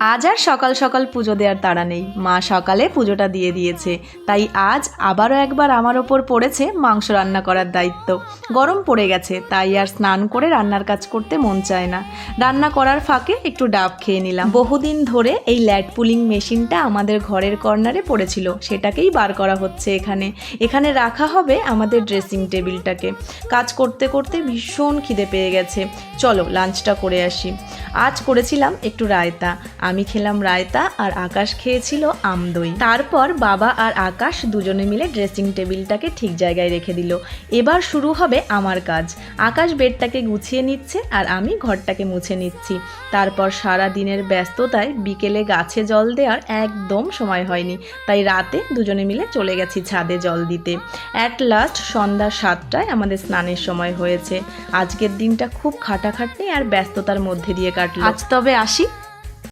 আজ আর সকাল সকাল পুজো দেওয়ার তাড়া নেই। মা সকালে পুজোটা দিয়ে দিয়েছে। তাই আজ আবারও একবার আমার ওপর পড়েছে মাংস রান্না করার দায়িত্ব। গরম পড়ে গেছে, তাই আর স্নান করে রান্নার কাজ করতে মন চায় না। রান্না করার ফাঁকে একটু ডাব খেয়ে নিলাম। বহুদিন ধরে এই ল্যাট পুলিং মেশিনটা আমাদের ঘরের কর্নারে পড়েছিল। সেটাকেই বার করা হচ্ছে এখানে। এখানে রাখা হবে আমাদের ড্রেসিং টেবিলটাকে। কাজ করতে করতে ভীষণ খিদে পেয়ে গেছে। চলো, লাঞ্চটা করে আসি। আজ করেছিলাম একটু রায়তা। আমি খেলাম রায়তা আর আকাশ খেয়েছিল আমদই তারপর বাবা আর আকাশ দুজনে মিলে ড্রেসিং টেবিলটাকে ঠিক জায়গায় রেখে দিল। এবার শুরু হবে আমার কাজ। আকাশ বেডটাকে গুছিয়ে নিচ্ছে আর আমি ঘরটাকে মুছে নিচ্ছি। তারপর সারা দিনের ব্যস্ততায় বিকেলে গাছে জল দেওয়ার একদম সময় হয়নি। তাই রাতে দুজনে মিলে চলে গেছি ছাদে জল দিতে। অ্যাট লাস্ট সন্ধ্যা সাতটায় আমাদের স্নানের সময় হয়েছে। আজকের দিনটা খুব খাটাখাটনি আর ব্যস্ততার মধ্যে দিয়ে কাটলো। আজ তবে আসি।